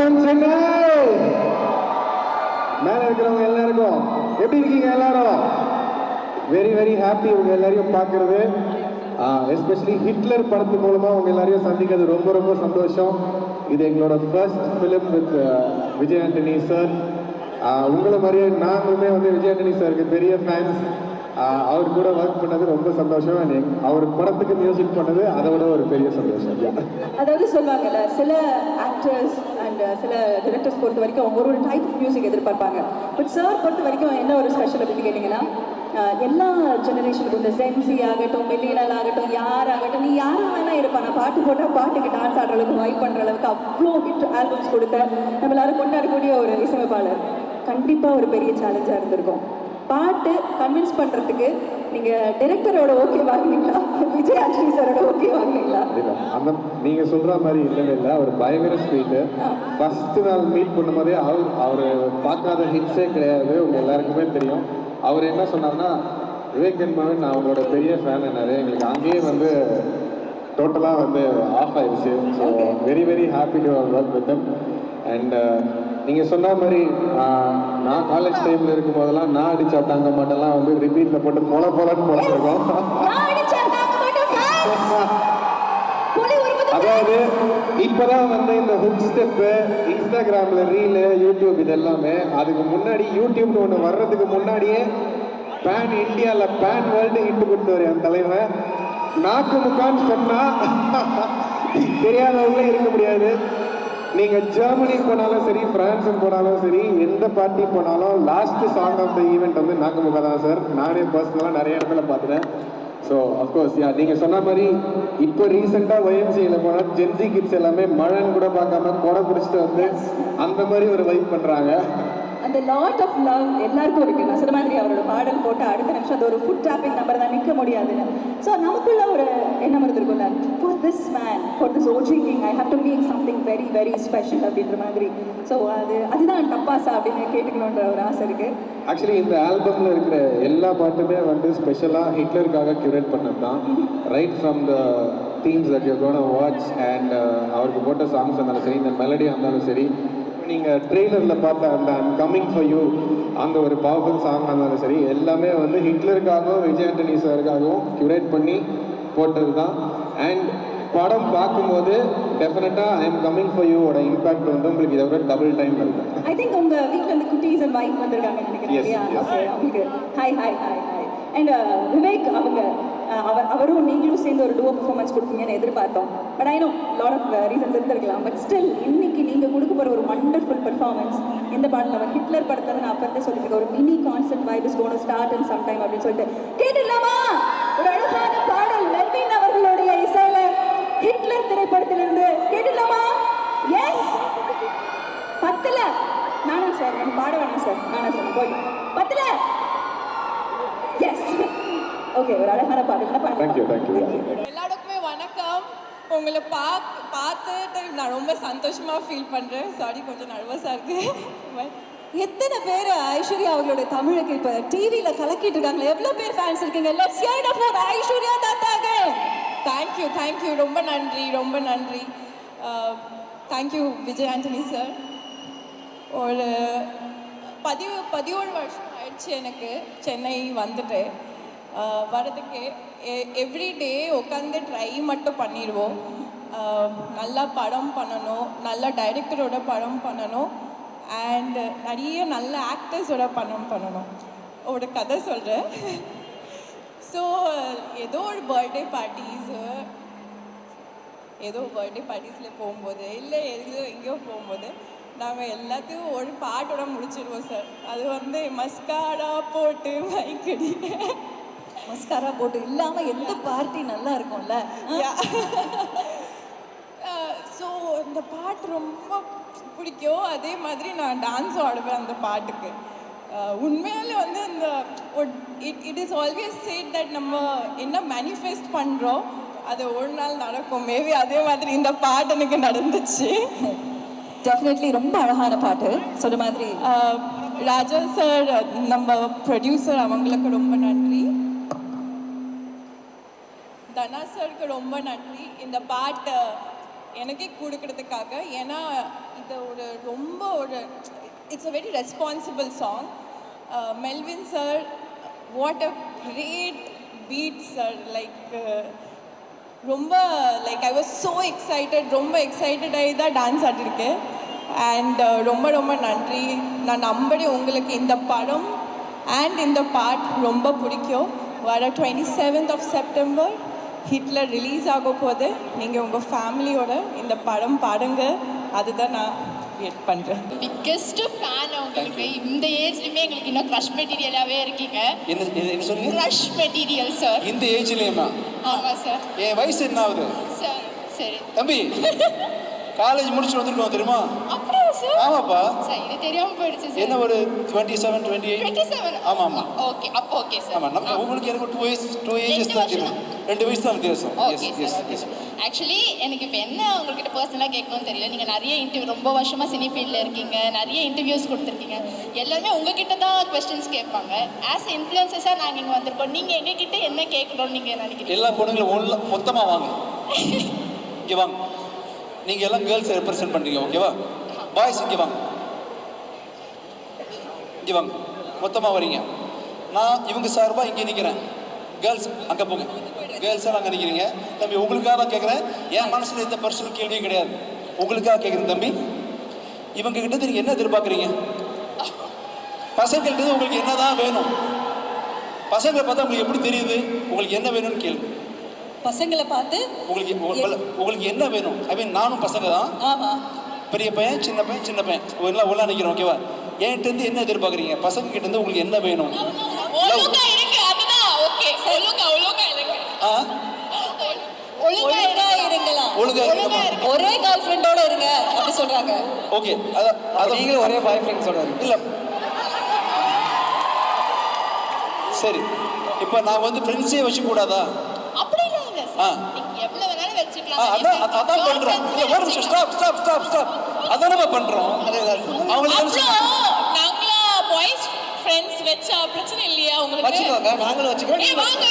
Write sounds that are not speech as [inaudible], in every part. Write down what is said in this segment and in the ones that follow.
வணக்கம் சென்னை மேல இருக்கிறவங்க எல்லாருக்கும் எப்படி இருக்கீங்க எல்லாரும்? வெரி வெரி ஹாப்பி உங்க எல்லாரையும் பார்க்கறது. எஸ்பெஷலி ஹிட்லர் படத்து மூலமா உங்க எல்லாரையும் சந்திக்கிறது ரொம்ப ரொம்ப சந்தோஷம். இது எங்களோட first film with Vijay Antony sir உங்களை மாதிரியே நாங்களுமே வந்து விஜய் ஆண்டனி சாருக்கு பெரிய ஃபேன்ஸ் அவர் கூட ஒர்க் பண்ணது ரொம்ப சந்தோஷம். அவர் படத்துக்கு மியூசிக் பண்ணது அதை விட ஒரு பெரிய சந்தோஷம். அதாவது சொல்லுவாங்கல்ல சில ஆக்டர்ஸ் சில டிரெக்டர்ஸ் பொறுத்த வரைக்கும் அவங்க ஒரு ஒரு டைப் ஆஃப் மியூசிக் எதிர்பார்ப்பாங்க. பட் சார் பொறுத்த வரைக்கும் என்ன ஒரு ஸ்பெஷல் அப்படின்னு கேட்டிங்கன்னா எல்லா ஜெனரேஷனுக்கும் இந்த ஜென்சி ஆகட்டும் மில்லியனல் ஆகட்டும் யாராகட்டும் நீ யாரும் வேணா இருப்பா. நான் பாட்டு போட்டால் பாட்டுக்கு டான்ஸ் ஆடுற அளவுக்கு வைப் பண்ணுற அளவுக்கு அவ்வளோ ஹிட் ஆல்பம்ஸ் கொடுத்த நம்ம எல்லாரும் கொண்டாடக்கூடிய ஒரு இசையமைப்பாளர். கண்டிப்பாக ஒரு பெரிய சேலஞ்சாக இருந்திருக்கும். பாட்டு கன்வின்ஸ் பண்ணுறதுக்கு நீங்கள் டைரக்டரோட ஓகே வாங்குனீங்களா? விஜய் ஆண்டனி சாரோட ஓகே வாங்குனீங்களா? அந்த நீங்க சொல்ற மாதிரி இல்லவே இல்லை. அவர் பயங்கர ஸ்வீட்டு ஃபர்ஸ்ட் நாள் மீட் பண்ணும்போதே அவர் அவர் பார்க்காத ஹிட்ஸே கிடையாது. உங்க எல்லாருக்குமே தெரியும். அவர் என்ன சொன்னார்னா விவேக் என்பவன் நான் அவங்களோட பெரிய ஃபேன் என்னாரு. எங்களுக்கு அங்கேயே வந்து டோட்டலாக வந்து ஆஃப் ஆயிடுச்சு. So very very happy to work with them and நீங்கள் சொன்ன மாதிரி நான் காலேஜ் டைமில் இருக்கும் போதெல்லாம் நான் அடிச்சா தாங்க மாட்டெல்லாம் வந்து ரிப்பீட்டில் போட்டு போல போலன்னு போட்டுருக்கோம். அதாவது இப்பதான் வந்து இந்த ஹுக் ஸ்டெப்பு இன்ஸ்டாகிராம்ல ரீலு யூடியூப் இது எல்லாமே அதுக்கு முன்னாடி யூடியூப்னு ஒன்று வர்றதுக்கு முன்னாடியே பேன் இந்தியாவில் பேன் வேர்ல்டு ஹிட் கொடுத்தவர் என் தலைவன். நாக்கு முக்கான்னு சொன்னா தெரியாதவங்களே இருக்க முடியாது. நீங்க ஜெர்மனி போனாலும் சரி பிரான்ஸுக்கு போனாலும் சரி எந்த பார்ட்டி போனாலும் last song of the event வந்து நாக்கு தான் சார் நானே பர்சனலாக நிறைய இடத்துல பார்த்துட்டேன். ஸோ அஃப்கோர்ஸ் யா நீங்கள் சொன்ன மாதிரி இப்போ ரீசெண்டாக ஒயம்சியில் போனால் ஜென்சி கிட்ஸ் எல்லாமே மழைன்னு கூட பார்க்காம கொடை பிடிச்சிட்டு வந்து அந்த மாதிரி ஒரு வைப் பண்ணுறாங்க அந்த லாட் ஆஃப் லவ் எல்லாருக்கும் இருக்கு. நான் சொன்ன மாதிரி அவரோட பாடல் போட்டு அடுத்த நிமிஷம் அது ஒரு ஃபுட் டேப்பிங் நம்பர் தான். நிற்க முடியாதுன்னு. ஸோ நமக்குள்ள ஒரு எண்ணம் இருந்திருக்கும்ல. For this man for this OG king I have to make something very very special அப்படின்ற மாதிரி. ஸோ அது அதுதான் டப்பாசா அப்படின்னு கேட்டுக்கணுன்ற ஒரு ஆசை இருக்கு. ஆக்சுவலி இந்த ஆல்பமில் இருக்கிற எல்லா பாட்டுமே வந்து ஸ்பெஷலாக ஹிட்லருக்காக கியூரேட் பண்ணது தான் right from the themes that you gonna watch and அவருக்கு போட்ட சாங்ஸ் இருந்தாலும் சரி இந்த மெலடியாக இருந்தாலும் சரி நீங்கள் ட்ரெய்லரில் பார்த்த அந்த ஐம் கம்மிங் ஃபார் யூ அந்த ஒரு பவர்ஃபுல் சாங் இருந்தாலும் சரி எல்லாமே வந்து ஹிட்லருக்காகவும் விஜய் ஆண்டனி சாருக்காகவும் கியூரேட் பண்ணி போட்டது தான் அண்ட் படம் பார்க்கும்போது டெஃபினட்டாக ஐ எம் கம்மிங் ஃபார் யூவோட இம்பாக்ட் வந்து உங்களுக்கு இதை விட டபுள் டைம் இருக்கும் ஐ திங்க் உங்க வீட்ல இருந்து குட்டீஸ் அண்ட் வைஃப் வந்திருக்காங்கன்னு நினைக்கிறேன் hi hi hi hi and Vivek அவங்க அவர் அவரும் நீங்களும் சேர்ந்து ஒரு டூவோ பர்ஃபார்மன்ஸ் கொடுப்பீங்கன்னு எதிர்பார்த்தோம். But I know lot of reasons இருந்திருக்கலாம். பட் ஸ்டில் இன்னைக்கு நீங்கள் கொடுக்க போகிற ஒரு வண்டர்ஃபுல் பெர்ஃபார்மன்ஸ் இந்த பாடல் நம்ம ஹிட்லர் படத்தை நான் அப்போ சொல்லிட்டு ஒரு mini concert vibe is gonna start and some time அப்படின்னு சொல்லிட்டு. கேட்டுலாமா ஒரு அழகான பாடல் மெர்வின் அவர்களுடைய இசையில ஹிட்லர் திரைப்படத்திலிருந்து கேட்டுலாமா எஸ் பத்துல. நானா சார் நான் பாட வேணாம் சார். நானா சார் போய். பத்துல. ஓகே ஒரு அழகான என்ன பாடல் தேங்க்யூ தேங்க்யூ எல்லாருக்குமே வணக்கம். உங்களை பாக் பார்த்துட்டு நான் ரொம்ப சந்தோஷமா ஃபீல் பண்றேன். சாரி கொஞ்சம் நர்வஸாக இருக்கு. பட் எத்தனை பேர் ஐஸ்வர்யா அவங்களோட தமிழுக்கு இப்ப டிவில கலக்கிட்டு இருக்காங்களே? எவ்வளவு பேர் ஃபேன்ஸ் இருக்கீங்க? Let's hear it for Aishwarya தத்தாக thank you thank you ரொம்ப நன்றி ரொம்ப நன்றி. தேங்க்யூ விஜய் ஆண்டனி சார் ஒரு பதிவு பதினோரு வருஷம் ஆயிடுச்சு எனக்கு. சென்னை வந்துட்டு வரதுக்கு எவ்ரி டே உட்காந்து ட்ரை மட்டும் பண்ணிடுவோம். நல்லா படம் பண்ணணும் நல்ல டைரக்டரோட படம் பண்ணணும் அண்ட் நிறைய நல்ல ஆக்டர்ஸோட படம் பண்ணணும். ஒரு கதை சொல்கிறேன் ஸோ ஏதோ ஒரு பர்த்டே பார்ட்டிஸு ஏதோ பர்த்டே பார்ட்டிஸில் போகும்போது இல்லை எங்கேயோ எங்கேயோ போகும்போது நாங்கள் எல்லாத்தையும் ஒரு பாட்டோட முடிச்சிடுவோம் சார் அது வந்து மஸ்காரா போட்டு மைக்கடி மஸ்காரா போட்டு இல்லாம எந்த பார்ட்டி நல்லா இருக்கும்ல? ஸோ [laughs] இந்த பாட்டு ரொம்ப பிடிக்கும். அதே மாதிரி நான் டான்ஸ் ஆடுவேன் அந்த பாட்டுக்கு. உண்மையாலே வந்து அந்த it it is always said that நம்ம என்ன மேனிஃபெஸ்ட் பண்ணுறோம் அது ஒரு நாள் நடக்கும். மேபி அதே மாதிரி இந்த பாட்டு எனக்கு நடந்துச்சு. டெஃபினெட்லி ரொம்ப அழகான பாட்டு. சொன்ன மாதிரி. ராஜா சார் நம்ம ப்ரொடியூசர் அவங்களுக்கு ரொம்ப நன்றி. தனா சருக்கு ரொம்ப நன்றி. இந்த பாட்டு எனக்கே கொடுக்கறதுக்காக. ஏன்னா இது ஒரு ரொம்ப ஒரு it's a very responsible song Melvin sir what a great beat sir like ரொம்ப like I was so excited ரொம்ப எக்ஸைட்டட் ஆகி தான் டான்ஸ் ஆடிருக்கேன் அண்ட் uh, ரொம்ப ரொம்ப நன்றி. நான் நம்படி உங்களுக்கு இந்த படம் அண்ட் இந்த பாட் ரொம்ப பிடிக்கும். வர twenty seventh of September Hitler release ஆக போது நீங்கள் உங்கள் ஃபேமிலியோட இந்த படம் பாடுங்க. அதுதான் நான் வெயிட் பண்ணுறேன் பிக்கெஸ்ட் ஃபேன் உங்களுக்கு இந்த ஏஜ்லயுமே எங்களுக்கு இன்னும் க்ரஷ் மெட்டீரியலாவே இருக்கீங்க. க்ரஷ் மெட்டீரியல் சார் இந்த ஏஜ்லயுமா ஆமா சார் என் வயசு என்ன ஆகுது? சார் சரி. தம்பி காலேஜ் முடிச்சு வந்திருக்கோம் தெரியுமா? அப்படியா சார் ஆமாப்பா. சார் இது தெரியாம போயிடுச்சு என்ன சார் ஒரு twenty seven twenty twenty eight seven ஆமா ஆமா ஓகே அப்போ ஓகே சார் ஆமா நம்ம உங்களுக்கு எனக்கு டூ இயர்ஸ் டூ ஏஜஸ் ரெண்டு தான் தெரியும். ரெண்டு வயசு தான் வித்தியாசம். எஸ் எஸ் எஸ் ஆக்சுவலி எனக்கு இப்போ என்ன உங்ககிட்ட பர்சனலாக கேட்கணும்னு தெரியல. நீங்கள் நிறைய இன்டர்வியூ ரொம்ப வருஷமாக சினி ஃபீல்டில் இருக்கீங்க. நிறைய இன்டர்வியூஸ் கொடுத்துருக்கீங்க. எல்லாருமே உங்ககிட்ட தான் கொஸ்டின்ஸ் கேட்பாங்க. ஆஸ் இன்ஃப்ளூயன்சஸாக நாங்கள் இங்கே வந்திருக்கோம். நீங்கள் எங்ககிட்ட என்ன கேட்கணும்னு நீங்கள் நினைக்கிறீங்க? எல்லா பொண்ணுங்களும் ஒல்ல மொத்தமா வாங்க. [laughs] இங்க வாங்க. நீங்க எல்லாம் கேர்ள்ஸ் ரெப்ரசென்ட் பண்றீங்க ஓகேவா பாய்ஸ் இங்க வாங்க. இங்க வாங்க. மொத்தமா வரீங்க. நான் இவங்க சார்பா இங்க நிக்கிறேன். கேர்ள்ஸ் அங்க போங்க. கேர்ள்ஸ் எல்லாம் அங்க நிக்கிறீங்க. தம்பி உங்களுக்காக தான் கேட்கறேன் என் மனசுல எந்த பர்சனல் கேள்வியும் கிடையாது. உங்களுக்காக கேட்குறேன் தம்பி. இவங்க கிட்ட இருந்து நீங்க என்ன எதிர்பார்க்குறீங்க? பசங்கள்கிட்ட உங்களுக்கு என்னதான் வேணும்? பசங்களை பார்த்தா உங்களுக்கு எப்படி தெரியுது? உங்களுக்கு என்ன வேணும்னு கேள்வி பசங்களை பார்த்து உங்களுக்கு உங்க- உங்களுக்கு என்ன வேணும்? ஐ மீன் நானும் பசங்க தான் ஆமா. பெரிய பையன் சின்ன பையன் சின்ன பையன். எல்லாம் ஒன்றா நிற்கிறோம் ஓகேவா என்கிட்ட இருந்து என்ன எதிர்பார்க்குறீங்க? பசங்க கிட்ட இருந்து உங்களுக்கு என்ன வேணும் ஒரே கேர்ள் ஃப்ரெண்டோட இருங்க அப்படி சொல்றாங்க. ஓகே அதான் அது நீங்களும் ஒரே பாய் ஃப்ரெண்ட் சொல்றாரு இல்லை. சரி இப்போ நான் வந்து ஃப்ரெண்ட்ஸே வச்சு கூடாதா? அப்படி இல்ல. சார் வேணாலும் அதான் அதான் பண்றோம். இல்ல ஒரு நிமிஷம் ஸ்டாப் ஸ்டாப் ஸ்டாப் ஸ்டாப் அதான் நம்ம பண்றோம். அவங்களுக்கு நாங்களா பாய்ஸ் ஃப்ரெண்ட்ஸ் வச்சா பிரச்சனை இல்லையா உங்களுக்கு? வச்சுக்கோங்க நாங்களும் வச்சுக்கிறோம் ஏய் வாங்க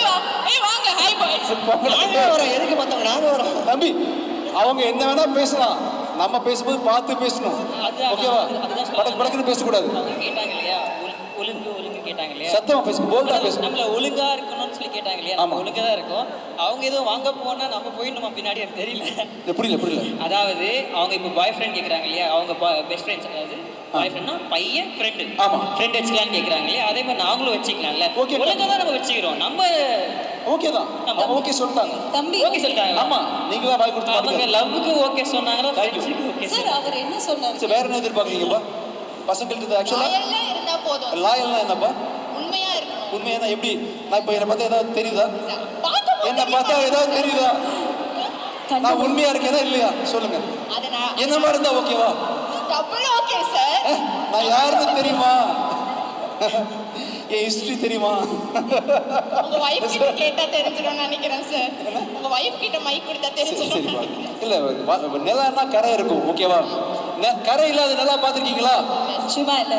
ஏய் வாங்க ஹாய் பாய்ஸ் நாங்க வரோம். எதுக்கு மத்தவங்க? நாங்க வரோம். தம்பி அவங்க என்ன வேணா பேசலாம். நம்ம பேசும்போது பார்த்து பேசணும். அதுதான் ஓகேவா. படக்கு படக்குன்னு பேசக்கூடாது. கேட்டாங்க இல்லையா? ஒழுங்கு ஒழுங்கு கேட்டாங்க இல்லையா சத்தமா பேசுங்க போல்டா பேசுங்க நம்மள ஒழுங்கா இருக்கணும்னு சொல்லி கேட்டாங்க இல்லையா நம்ம. ஒழுங்கா தான் இருக்கோம். அவங்க எதுவும் வாங்க போனா நம்ம போய் நம்ம பின்னாடி எனக்கு தெரியல. புரியல புரியல. அதாவது அவங்க இப்போ பாய் ஃப்ரெண்ட் கேட்குறாங்க இல்லையா அவங்க பெஸ்ட் ஃப்ரெண்ட்ஸ் அதாவது பாய் ஃப்ரெண்ட்னா பையன் ஃப்ரெண்டு ஆமா. ஃப்ரெண்ட் வச்சுக்கலாம்னு கேட்குறாங்க இல்லையா அதே மாதிரி நாங்களும் வச்சுக்கலாம்ல. Okay. ஒழுங்கா தான் நம்ம வச்சுக்கிறோம். நம்ம ஓகே தான். ஓகே சொல்லிட்டாங்க. தம்பி. ஓகே சொல்லிட்டாங்க. ஆமா நீங்க தான் வாய் கொடுத்து அவங்க லவ்வுக்கு ஓகே சொன்னாங்கன்னா. ஃப்ரெண்ட்ஸுக்கு ஓகே சார் அவர் என்ன சொன்னாரு? சரி வேற என்ன எதிர்பார்க்குறீங்கப்பா? பசங்களுக்கு ஆக்சுவலா எல்லாம் இருந்தா போதும். லாயல்னா என்னப்பா? உண்மையா இருக்கணும். உண்மையான எப்படி? நான் இப்போ என்னை பார்த்தா ஏதாவது தெரியுதா? என்னை பார்த்தா ஏதாவது தெரியுதா? நான் உண்மையா இருக்கேனா இல்லையா? சொல்லுங்க. அதை நான் என்ன மாதிரி இருந்தா ஓகேவா டபுள் ஓகே சார் நான் யாருன்னு தெரியுமா? என் ஹிஸ்டரி தெரியுமா? உங்க வைஃப் கிட்ட கேட்டா தெரிஞ்சிடும் நினைக்கிறேன் சார் உங்க வைஃப் கிட்ட மைக் கொடுத்தா தெரிஞ்சிடும். இல்ல நிலம்னா கரை இருக்கும் ஓகேவா? நெ- கரை இல்லாத நிலா பார்த்துருக்கீங்களா? சும்மா இல்ல.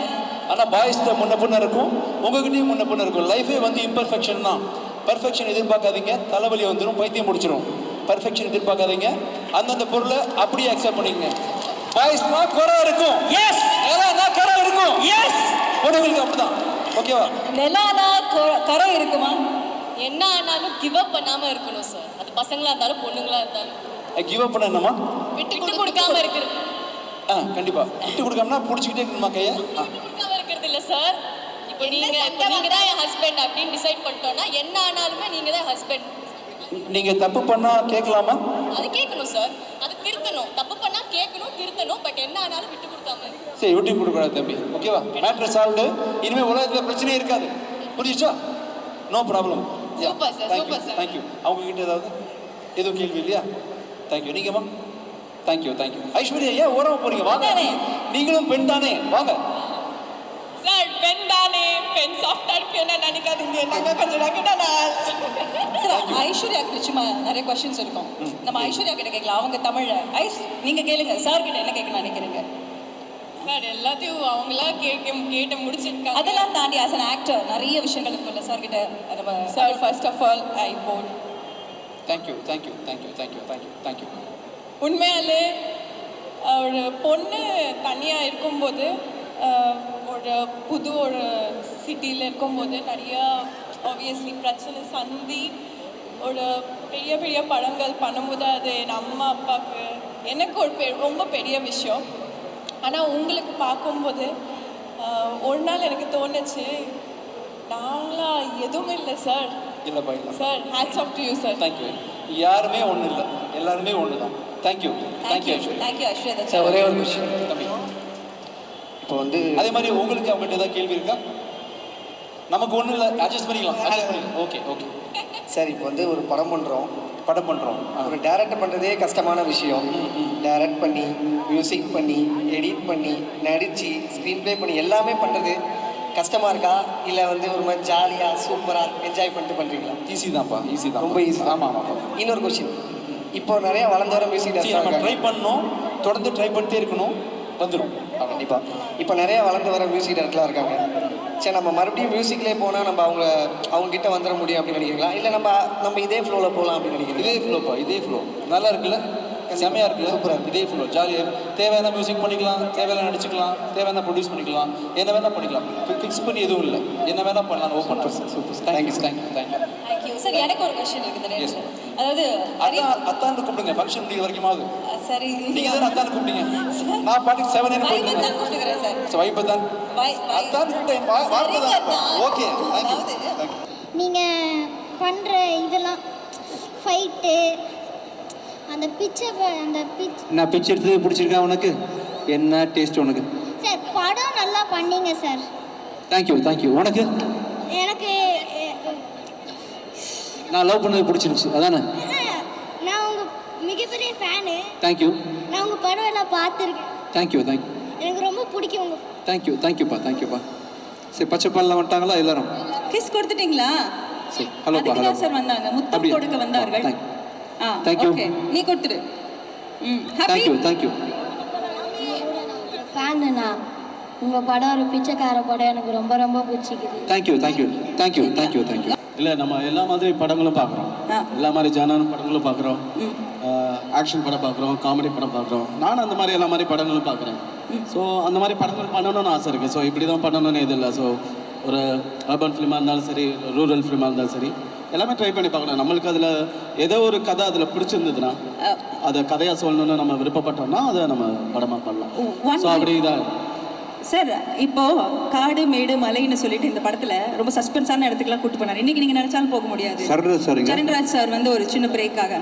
ஆனா பாய்ஸ்ட முன்ன பின்ன இருக்கும் உங்ககிட்டயும் முன்ன பின்ன இருக்கும். லைஃபே வந்து இம்பர்ஃபெக்ஷன் தான். பர்ஃபெக்ஷன் எதிர்பார்க்காதீங்க தலைவலி வந்துடும் பைத்தியம் முடிச்சிடும் பர்ஃபெக்ஷன் எதிர்பார்க்காதீங்க. அந்தந்த பொருளை அப்படியே அக்செப்ட் பண்ணிக்கங்க. பாய்ஸ்னா குறை இருக்கும். எஸ் நிலம்னா கரை இருக்கும். எஸ் பொண்ணுங்களுக்கு அப்படிதான். ஓகேவா? நிலானா கொ- கரை இருக்குமா? என்ன ஆனாலும் கிவ் அப் பண்ணாம இருக்கணும் சார் அது பசங்களா இருந்தாலும் பொண்ணுங்களா இருந்தாலும். கிவ் அப் பண்ண என்னம்மா? விட்டு கொடுக்காம இருக்கிறது ஆ கண்டிப்பா. விட்டு கொடுக்காமனா பிடிச்சிக்கிட்டே இருக்கணுமா கையை? ஆ. விட்டு கொடுக்காம இருக்கிறது இல்ல சார் இப்போ நீங்க நீங்க தான் என் ஹஸ்பண்ட் அப்படின்னு டிசைட் பண்ணிட்டோம்னா என்ன ஆனாலுமே நீங்க தான் ஹஸ்பண்ட் நீங்க தப்பு பண்ணா கேட்கலாமா? அது கேட்கணும் சார் அது திருத்தணும். தப்பு பண்ணா திருத்தணும் பட் என்ன ஆனாலும் விட்டு கொடுக்காம. சரி விட்டு கொடுக்கூடாது தம்பி. ஓகேவா? மேட்ரு சால்வ்டு இனிமே உலகத்துல பிரச்சனையே இருக்காது. புரிஞ்சுச்சா? No problem sir. Thank you Super, sir. Thank you அவங்க கிட்ட ஏதாவது எதுவும் கேள்வி இல்லையா? Thank you நீங்கம்மா? Thank you thank you Aishwarya ஏன் ஓரமா போறீங்க? வாங்க. நீங்களும் பெண் தானே? வாங்க சார் பெண் தானே பெண் இருப்பேன்னு நினைக்காதீங்க. நாங்க கொஞ்சம் ரகடா சார் ஐஸ்வர்யா சும்மா நிறைய கொஸ்டின்ஸ் இருக்கும். நம்ம ஐஸ்வர்யா கிட்ட கேட்கலாம். அவங்க தமிழ்ல ஐஸ் நீங்க கேளுங்க. சார் கிட்ட என்ன கேட்க நினைக்கிறீங்க? சார் எல்லாத்தையும் அவங்களா கேட்க கேட்டு முடிச்சிருக்காங்க. அதெல்லாம் தாண்டி ஆஸ் an ஆக்டர் நிறைய விஷயங்கள் இருக்குல்ல சார் கிட்ட. நம்ம sir first of all I both thank you thank you thank you thank you thank you thank you உண்மையாலே ஒரு பொண்ணு தனியாக இருக்கும்போது ஒரு புது ஒரு சிட்டியில் இருக்கும்போது நிறையா ஆப்வியஸ்லி பிரச்சனை சந்தி ஒரு பெரிய பெரிய படங்கள் பண்ணும்போது அது என் அம்மா அப்பாவுக்கு எனக்கு ஒரு பெ ரொம்ப பெரிய விஷயம். ஆனால் உங்களுக்கு பார்க்கும்போது ஒரு நாள் எனக்கு தோணுச்சு நாங்களா எதுவும் இல்லை சார் இல்லைப்பா இல்லை. Sir hats off to you sir thank you யாருமே ஒன்றும் இல்லை. எல்லாருமே ஒன்று தான் thank you thank you thank you Ashwatha sir ஒரே ஒரு விஷயம். தம்பி. இப்போ வந்து அதே மாதிரி உங்களுக்கு அவங்ககிட்ட ஏதாவது கேள்வி இருக்கா? நமக்கு ஒன்றும் இல்லை அட்ஜஸ்ட் பண்ணிக்கலாம் அட்ஜஸ்ட் பண்ணிக்கலாம். ஓகே ஓகே சார் இப்போ வந்து ஒரு படம் பண்ணுறோம் படம் பண்ணுறோம் ஒரு டேரக்ட் பண்ணுறதே கஷ்டமான விஷயம். டைரக்ட் பண்ணி மியூசிக் பண்ணி எடிட் பண்ணி நடித்து ஸ்க்ரீன் ப்ளே பண்ணி எல்லாமே பண்ணுறது கஷ்டமாக இருக்கா? இல்லை வந்து ஒரு மாதிரி ஜாலியாக சூப்பராக என்ஜாய் பண்ணிட்டு பண்ணுறீங்களா ஈஸி தான்ப்பா ஈஸி தான் ரொம்ப easy. ஆமாம் ஆமாம். இன்னொரு கொஸ்டின் இப்போ நிறைய வளர்ந்து வர மியூசிக் நம்ம ட்ரை பண்ணணும் தொடர்ந்து ட்ரை பண்ணிட்டே இருக்கணும். வந்துடும் கண்டிப்பாக இப்போ நிறைய வளர்ந்து வர மியூசிக் டேரக்டர்லாம் இருக்காங்க. சரி நம்ம மறுபடியும் மியூசிக்லேயே போனால் நம்ம அவங்க அவங்க கிட்ட வந்துட முடியும் அப்படின்னு நினைக்கிறீங்களா? இல்லை நம்ம நம்ம இதே ஃப்ளோவில் போகலாம் அப்படின்னு நினைக்கிறீங்களா? இதே ஃப்ளோப்பா இதே ஃப்ளோ நல்லா இருக்குல்ல? செமையாக இருக்குல்ல? சூப்பரா இருக்கு. இதே ஃப்ளோ ஜாலியாக தேவையான மியூசிக் பண்ணிக்கலாம். தேவையான நடிச்சுக்கலாம். தேவையான ப்ரொடியூஸ் பண்ணிக்கலாம். என்ன வேணால் பண்ணிக்கலாம். ஃபிக்ஸ் பண்ணி எதுவும் இல்லை. என்ன வேணால் பண்ணலாம். Open super thank you thank you thank you thank you sir எனக்கு ஒரு கொஸ்டின் இருக்குது. அதாவது அத்தான் அத்தான் கூப்பிடுங்க. ஃபங்க்ஷன் முடிய வரைக்குமாவது. சரி. நீங்கள் தானே அத்தான் கூப்பிட்டீங்க. நான் பாட்டுக்கு செவன் என்ன வைபம் தான் போயிட்டு கூப்பிட்டுக்கிறேன் சார். ஸோ வைப்பத்தான் வை- வை- அத்தான் கூப்பிட்டேன். வா- வார்த்தை தான். ஓகே நீங்கள் பண்ணுற இதெல்லாம் ஃபைட்டு அந்த பிச்சை அந்த பிச் நான் பிச்சை எடுத்தது பிடிச்சிருக்கா உனக்கு? என்ன டேஸ்ட் உனக்கு? சார் படம் நல்லா பண்ணீங்க சார். தேங்க்யூ தேங்க்யூ உனக்கு? எனக்கு நான் லவ் பண்ணது பிடிச்சிருந்துச்சு. அதானே அஹ், நான் உங்கள் மிகப்பெரிய ஃபேனு தேங்க்யூ நான் உங்கள் படம் எல்லாம் பார்த்துருக்கேன். தேங்க்யூ தேங்க்யூ எனக்கு ரொம்ப பிடிக்கும் உங்கள் தேங்க்யூ தேங்க்யூப்பா தேங்க்யூப்பா சரி பச்சை பாலில் வந்துட்டாங்களா எல்லாரும்? கிஸ் கொடுத்துட்டீங்களா? சரி ஹலோ தான் சார் வந்தாங்க. முத்தம்? கொடுக்க வந்தார்கள். Thank ah Thank you. Okay நீ கொடுத்துடு. ம் தேங்க்யூ தேங்க்யூ ஃபேனுண்ணா உங்கள் படம் ஒரு பிச்சைக்கார படம். எனக்கு ரொம்ப ரொம்ப பிடிச்சிக்குது. Thank you thank you thank you thank you thank you இல்லை நம்ம எல்லா மாதிரி படங்களும் பார்க்குறோம். எல்லா மாதிரி ஜானான படங்களும் பார்க்குறோம். ஆக்ஷன் படம் பார்க்குறோம் காமெடி படம் பார்க்குறோம் நானும் அந்த மாதிரி எல்லா மாதிரி படங்களும் பார்க்குறேன் ஸோ அந்த மாதிரி படங்கள் பண்ணணும்னு ஆசை இருக்குது ஸோ இப்படி தான் பண்ணணும்னு எதுவும் இல்லை. ஸோ ஒரு அர்பன் ஃபிலிமாக இருந்தாலும் சரி ரூரல் ஃபிலிமாக இருந்தாலும் சரி எல்லாமே ட்ரை பண்ணி பார்க்கணும் நம்மளுக்கு அதில் ஏதோ ஒரு கதை அதில் பிடிச்சிருந்ததுன்னா அதை கதையாக சொல்லணும்னு நம்ம விருப்பப்பட்டோம்னா அதை நம்ம படமாக பண்ணலாம். ஸோ அப்படி தான் சார் இப்போ காடு மேடு மலைன்னு சொல்லிட்டு இந்த படத்துல ரொம்ப சஸ்பென்ஸான இடத்துக்குலாம் கூட்டு போனார். இன்னைக்கு நீங்க நினைச்சாலும் போக முடியாது. சரண்ராஜ் சார் வந்து ஒரு சின்ன பிரேக்காக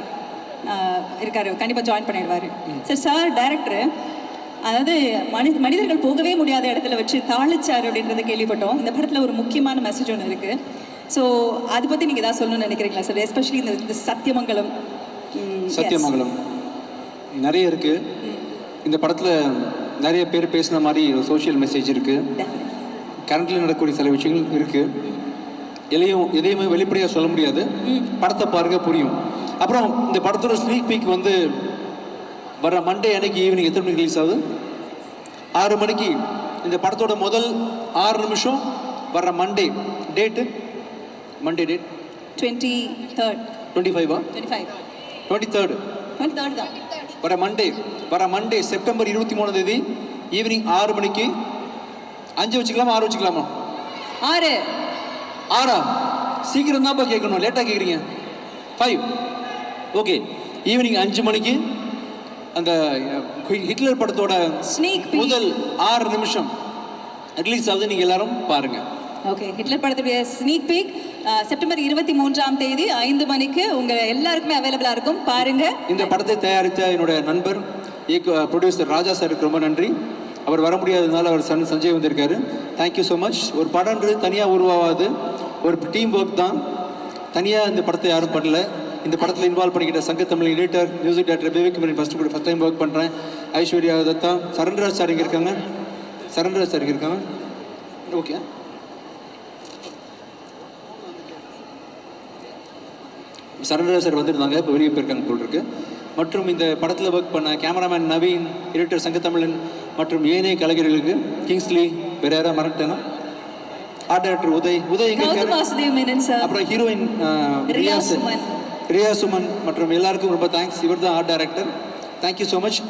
இருக்காரு. கண்டிப்பா ஜாயின் பண்ணிடுவாரு. சார் சார் டைரக்டர் அதாவது மனி மனிதர்கள் போகவே முடியாத இடத்துல வச்சு தாளிச்சார் அப்படின்றத கேள்விப்பட்டோம். இந்த படத்துல ஒரு முக்கியமான மெசேஜ் ஒன்று இருக்கு. ஸோ அதை பத்தி நீங்க ஏதாவது சொல்லணும்னு நினைக்கிறீங்களா சார் எஸ்பெஷலி இந்த சத்தியமங்கலம். சத்தியமங்கலம். நிறைய இருக்கு. இந்த படத்தில் நிறைய பேர் பேசின மாதிரி சோஷியல் மெசேஜ் இருக்கு. Definitely. கரண்ட்ல நடக்கக்கூடிய சில விஷயங்கள் இருக்கு. எதையும் எதையுமே வெளிப்படையாக சொல்ல முடியாது. படத்தை பாருங்க புரியும். அப்புறம் இந்த படத்தோட ஸ்னீக் பீக் வந்து வர மண்டே அன்னைக்கு ஈவினிங் எத்தனை மணிக்கு ரிலீஸ் ஆகுது? ஆறு மணிக்கு. இந்த படத்தோட முதல் ஆறு நிமிஷம் வர Monday date Monday date 23rd twenty ஃபைவா 25 twenty third 23rd தான். வர மண்டே வர மண்டே செப்டம்பர் இருபத்தி மூணாம் தேதி ஈவினிங் ஆறு மணிக்கு. அஞ்சு வச்சுக்கலாமா ஆறு வச்சுக்கலாமா? ஆறு. ஆறா? சீக்கிரம் தான்ப்பா கேட்கணும் லேட்டாக கேட்குறீங்க. ஃபைவ் ஓகே ஈவினிங் அஞ்சு மணிக்கு அந்த ஹிட்லர் படத்தோட. முதல் ஆறு நிமிஷம். ரிலீஸ் ஆகுது நீங்கள் எல்லாரும் பாருங்க. ஓகே ஹிட்லர் படத்துடைய ஸ்னீக் பீக் செப்டம்பர் இருபத்தி மூன்றாம் தேதி ஐந்து மணிக்கு உங்க எல்லாருக்குமே அவைலபிளா இருக்கும். பாருங்க. இந்த படத்தை தயாரித்த என்னுடைய நண்பர் இயக்க ப்ரொடியூசர் uh, ராஜா சாருக்கு ரொம்ப நன்றி. அவர் வர முடியாததுனால அவர் சன் சஞ்சய் வந்திருக்காரு. தேங்க்யூ ஸோ மச் ஒரு படம்ன்றது தனியாக உருவாகாது. ஒரு டீம் ஒர்க் தான். தனியாக இந்த படத்தை யாரும் பண்ணல. இந்த படத்தில் இன்வால்வ் பண்ணிக்கிட்ட சங்க Tamil editor music director Vivek மணி ஃபஸ்ட்டு கூட ஃபஸ்ட் டைம் ஒர்க் பண்ணுறேன் ஐஸ்வர்யா தத்தா சரண்ராஜ் சார் இங்கே இருக்காங்க. சரண்ராஜ் சார் இங்கே இருக்காங்க. ஓகே சரண்ராஜ் சார் வந்திருந்தாங்க இப்போ வெளியே போயிருக்காங்க போல் இருக்கு. மற்றும் இந்த படத்தில் ஒர்க் பண்ண கேமராமேன் நவீன் எடிட்டர் சங்கத்தமிழன் மற்றும் ஏனைய கலைஞர்களுக்கு கிங்ஸ்லி வேற யாராவது மறந்துட்டேன்னா ஆர்ட் டைரக்டர் உதய் உதய் அப்புறம் ஹீரோயின் ரியா சுமன். ரியா சுமன் மற்றும் எல்லாருக்கும் ரொம்ப தேங்க்ஸ் இவர் தான் art director thank you so much